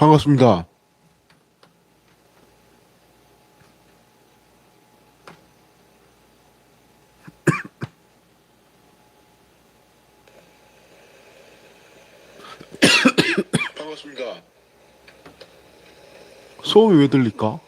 반갑습니다. 반갑습니다. 소음이 왜 들릴까?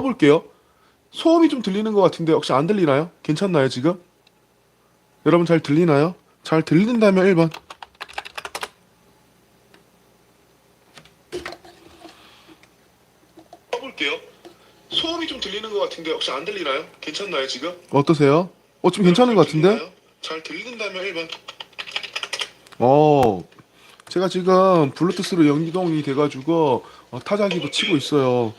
써볼게요. 소음이 좀 들리는 것 같은데 혹시 안 들리나요? 괜찮나요 지금? 여러분 잘 들리나요? 잘 들린다면 1번 써볼게요. 소음이 좀 들리는 것 같은데 혹시 안 들리나요? 괜찮나요 지금? 어떠세요? 어 좀 괜찮은 것 같은데? 잘 들린다면 1번 어 제가 지금 블루투스로 연동이 돼가지고 어, 타자기도 치고 있어요.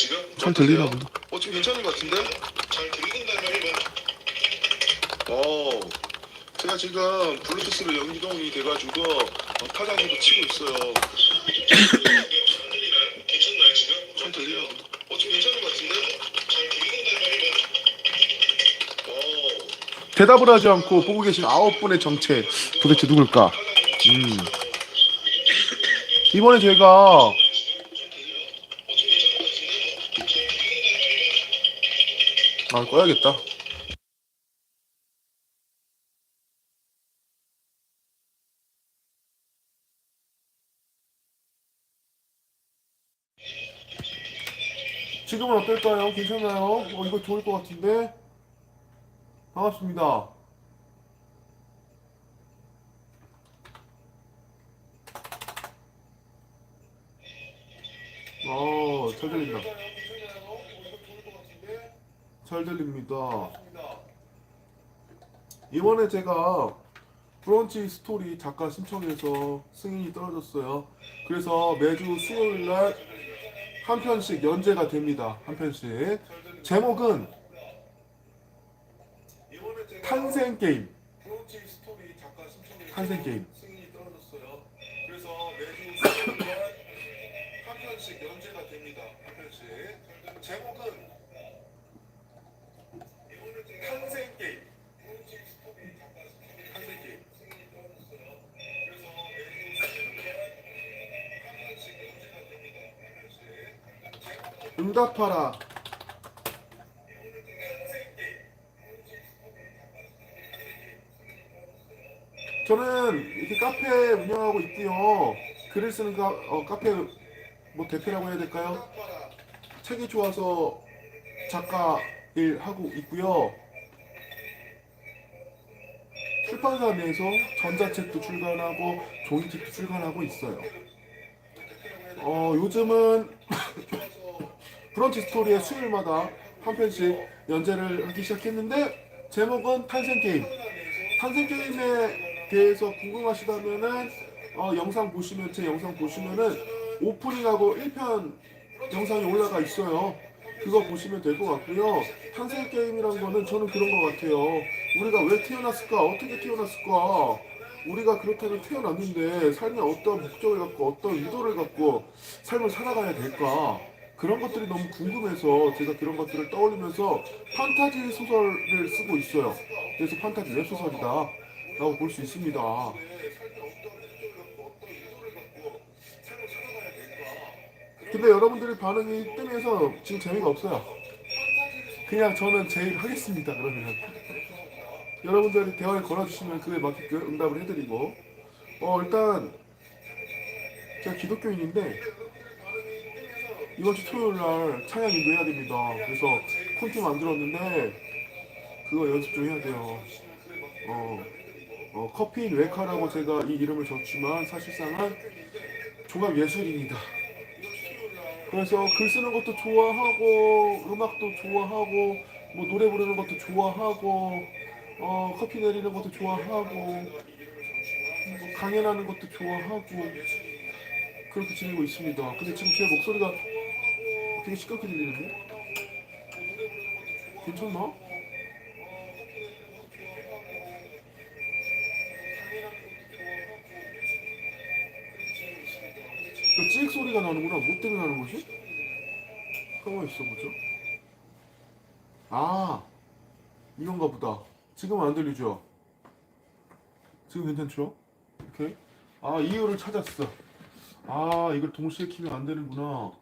지금? 잘 들리나? 보다. 어, 좀 괜찮은 것 같은데? 잘 들린다면 1번. 어, 제가 지금 블루투스로 연동이 돼가지고 어, 타자기도 치고 있어요. 좀? 괜찮나요 지금? 들리나 보다. 어, 좀 괜찮은 것 같은데? 잘 들린다면 1번. 어, 대답을 하지 않고 보고 계신 아홉 분의 정체 도대체 누굴까? 음. 이번에 제가 아 꺼야겠다. 지금은 어떨까요? 괜찮나요? 어, 이거 좋을 것 같은데? 반갑습니다. 어, 잘 들린다. 잘 들립니다. 이번에 제가 브런치 스토리 작가 신청해서 승인이 떨어졌어요. 그래서 매주 수요일 날 한 편씩 연재가 됩니다. 한 편씩. 제목은 탄생 게임. 탄생 게임. 제목은 응답하라. 저는 이렇게 카페 운영하고 있고요. 글을 쓰는 카, 어, 카페 뭐 대표라고 해야 될까요? 책이 좋아서 작가 일 하고 있고요. 출판사 내에서 전자책도 출간하고 종이책도 출간하고 있어요. 어, 요즘은 브런치 스토리의 수요일마다 한 편씩 연재를 하기 시작했는데 제목은 탄생 게임. 탄생 게임에 대해서 궁금하시다면은 어, 영상 보시면 제 영상 보시면은 오프닝하고 1편 영상이 올라가 있어요. 그거 보시면 될 것 같고요. 탄생 게임이란 거는 저는 그런 것 같아요. 우리가 왜 태어났을까? 어떻게 태어났을까? 우리가 그렇다면 태어났는데 삶에 어떤 목적을 갖고 어떤 의도를 갖고 삶을 살아가야 될까? 그런 것들이 너무 궁금해서 제가 그런 것들을 떠올리면서 판타지 소설을 쓰고 있어요. 그래서 판타지 웹소설이다 라고 볼 수 있습니다. 근데 여러분들의 반응이 뜸해서 지금 재미가 없어요. 그냥 저는 제일 하겠습니다. 그러면 여러분들이 대화를 걸어주시면 그에 맞게끔 응답을 해드리고 어 일단 제가 기독교인인데 이번 주 토요일 날 찬양 인도 해야 됩니다. 그래서 콘티 만들었는데 그거 연습 좀 해야 돼요. 어, 어 커피인 웨카라고 제가 이 이름을 줬지만 사실상은 종합 예술입니다. 그래서 글 쓰는 것도 좋아하고 음악도 좋아하고 뭐 노래 부르는 것도 좋아하고 어 커피 내리는 것도 좋아하고 뭐 강연하는 것도 좋아하고 그렇게 지내고 있습니다. 근데 지금 제 목소리가 되게 시끄럽게 들리는데? 괜찮나? 그찍 소리가 나는구나. 뭐 때문에 나는 거지? 가만 있어 보죠. 아, 이건가 보다. 지금 안 들리죠? 지금 괜찮죠? 오케이. 아, 이유를 찾았어. 아, 이걸 동시에 키면 안 되는구나.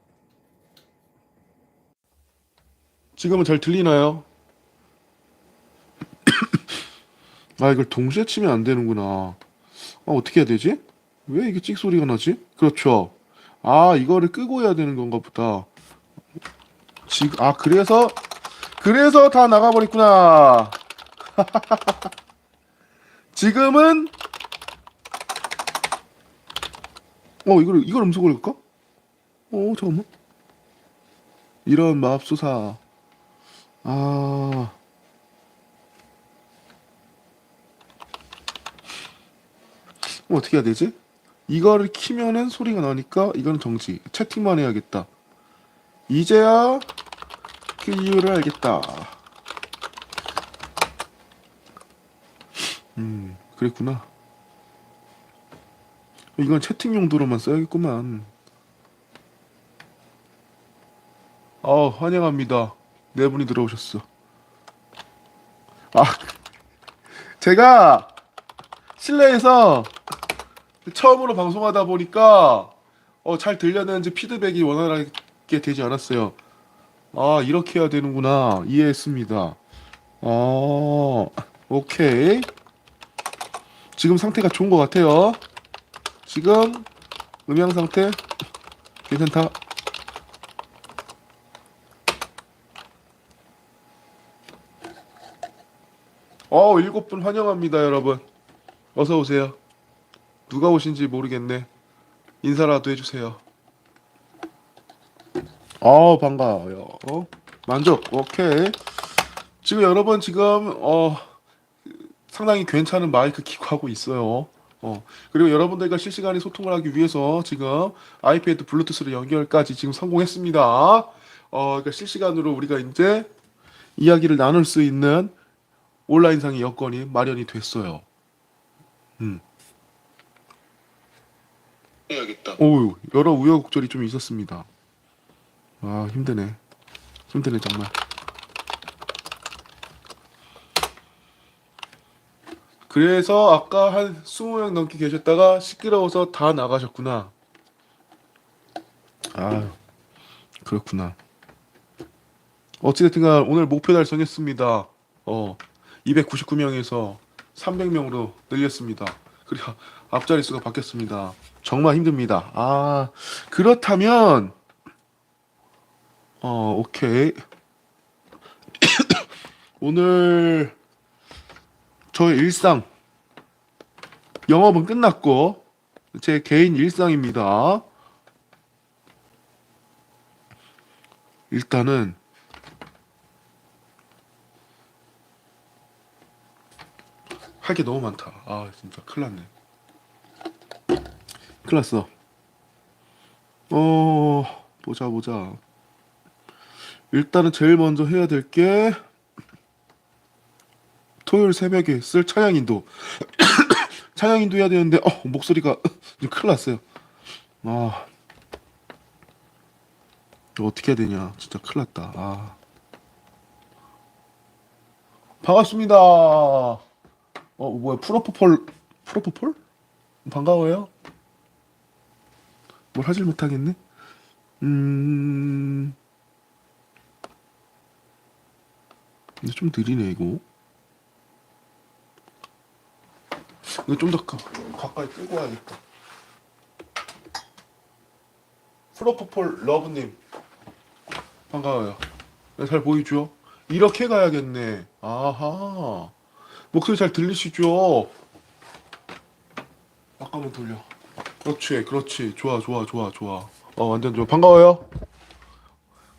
지금은 잘 들리나요? 아, 이걸 동시에 치면 안 되는구나. 아, 어떻게 해야 되지? 왜 이게 찍 소리가 나지? 그렇죠. 아, 이거를 끄고 해야 되는 건가 보다. 지금, 아, 그래서, 그래서 다 나가버렸구나. 지금은 어 이걸 이걸 음소 걸릴까? 어 잠깐만. 이런 맙소사. 아. 그럼 어떻게 해야 되지? 이거를 키면은 소리가 나니까 이거는 정지. 채팅만 해야겠다. 이제야 그 이유를 알겠다. 음, 그랬구나. 이건 채팅 용도로만 써야겠구만. 어, 환영합니다. 네 분이 들어오셨어. 아, 제가 실내에서 처음으로 방송하다 보니까 어, 잘 들렸는지 피드백이 원활하게 되지 않았어요. 아, 이렇게 해야 되는구나. 이해했습니다. 아, 오케이. 지금 상태가 좋은 것 같아요. 지금 음향 상태 괜찮다. 어, 일곱 분 환영합니다, 여러분. 어서 오세요. 누가 오신지 모르겠네. 인사라도 해주세요. 어, 반가워요. 어? 만족. 오케이. 지금 여러분 지금 어 상당히 괜찮은 마이크 키고 하고 있어요. 어 그리고 여러분들과 실시간에 소통을 하기 위해서 지금 아이패드 블루투스로 연결까지 지금 성공했습니다. 어 그러니까 실시간으로 우리가 이제 이야기를 나눌 수 있는 온라인상의 여건이 마련이 됐어요. 음. 해야겠다. 오 여러 우여곡절이 좀 있었습니다. 아 힘드네. 힘드네 정말. 그래서 아까 한 20명 넘게 계셨다가 시끄러워서 다 나가셨구나. 아, 그렇구나. 어찌됐든 간 오늘 목표 달성했습니다. 어, 299명에서 300명으로 늘렸습니다. 그리고 앞자리 수가 바뀌었습니다. 정말 힘듭니다. 아, 그렇다면, 어, 오케이. 오늘 저의 일상 영업은 끝났고 제 개인 일상입니다. 일단은 할 게 너무 많다. 아 진짜 큰일 났네. 큰일 났어. 어 보자 보자. 일단은 제일 먼저 해야 될 게 토요일 새벽에 쓸 찬양 인도 찬양 인도 해야 되는데 어 목소리가 좀 큰일 났어요. 아 이거 어떻게 해야 되냐 진짜 큰일 났다. 아 반갑습니다. 어 뭐야 프로포폴 프로포폴 반가워요. 뭘 하질 못하겠네. 음 근데 좀 느리네 이거. 이거 좀 더 가까이 끌고 와야겠다. 프로포폴 러브님 반가워요. 네, 잘 보이죠? 이렇게 가야겠네. 아하 목소리 잘 들리시죠? 아까만 돌려. 그렇지, 그렇지. 좋아, 좋아, 좋아, 좋아. 어 완전 좋아. 반가워요.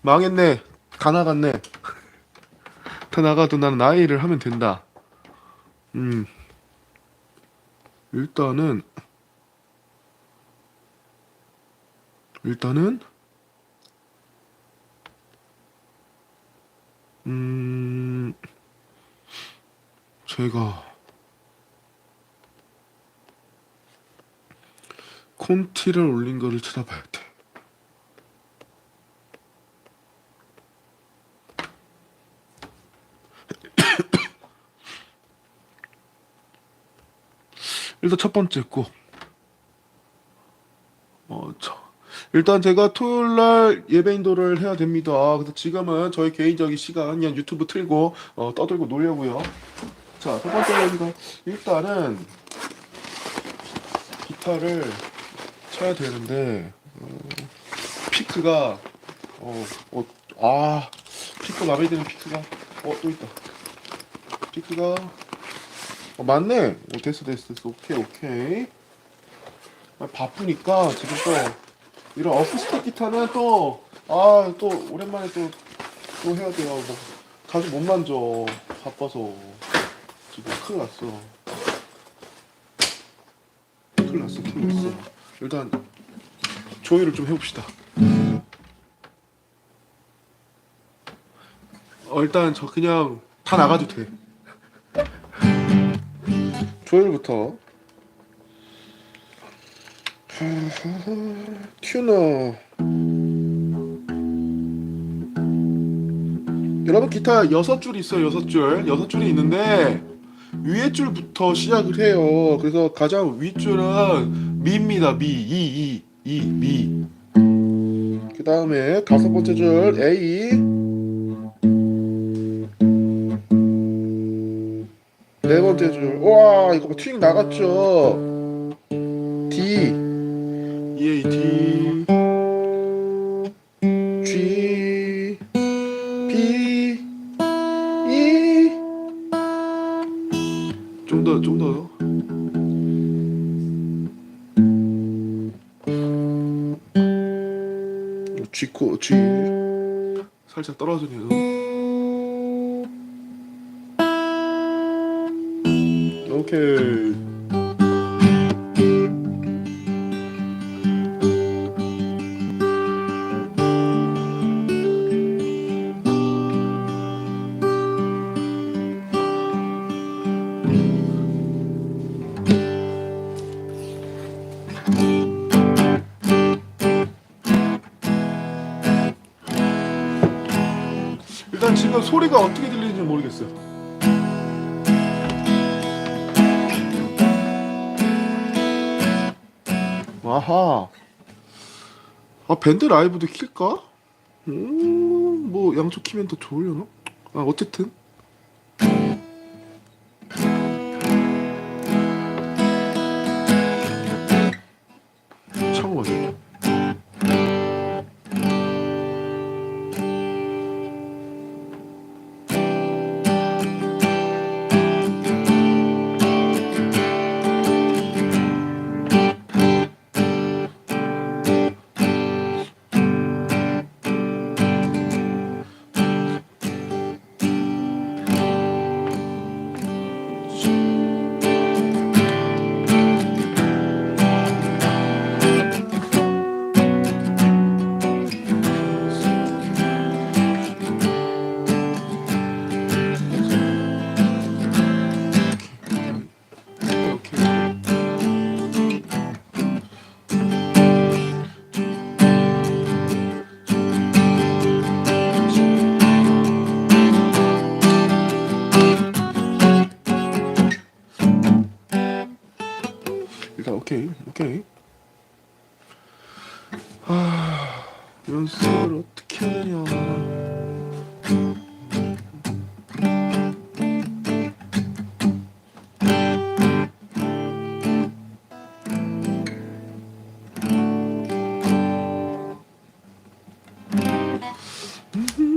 망했네. 다 나갔네. 다 나가도 나는 나이를 하면 된다. 음. 일단은 일단은 음 제가 콘티를 올린 거를 찾아봐야 돼. 일단 첫 번째 거. 어, 저, 일단 제가 토요일 날 예배 인도를 해야 됩니다. 그래서 지금은 저희 개인적인 시간 그냥 유튜브 틀고 어, 떠들고 놀려고요. 자, 첫 번째 여기가 일단은 기타를 쳐야 되는데 어, 피크가 어, 어, 아 피크 마음에 드는 피크가 어 또 있다. 기프가 어, 맞네. 오, 됐어 됐어 됐어. 오케이 오케이. 아, 바쁘니까 지금 또 이런 어쿠스틱 기타는 또 아 또 오랜만에 또 또 해야 돼요. 뭐 자주 못 만져 바빠서 지금 큰일 났어. 큰일 났어 큰일 났어. 일단 조율을 좀 해봅시다. 어, 일단 저 그냥 다 나가도 돼. 조율부터. 튜너. 여러분 기타 여섯 줄 있어요. 여섯 줄. 여섯 줄이 있는데 위에 줄부터 시작을 해요. 그래서 가장 윗줄은 미입니다. 미, 이, 이, 이, 미. 그 다음에 다섯 번째 줄 A. 네 번째 줄. 와, 이거 봐. 튜닝 나갔죠? D. E, D. 소리가 어떻게 들리는지 모르겠어요. 아하. 아 밴드 라이브도 킬까? 음, 뭐 양쪽 키면 더 좋으려나? 아 어쨌든. 참고죠. 오케 Mm-hmm.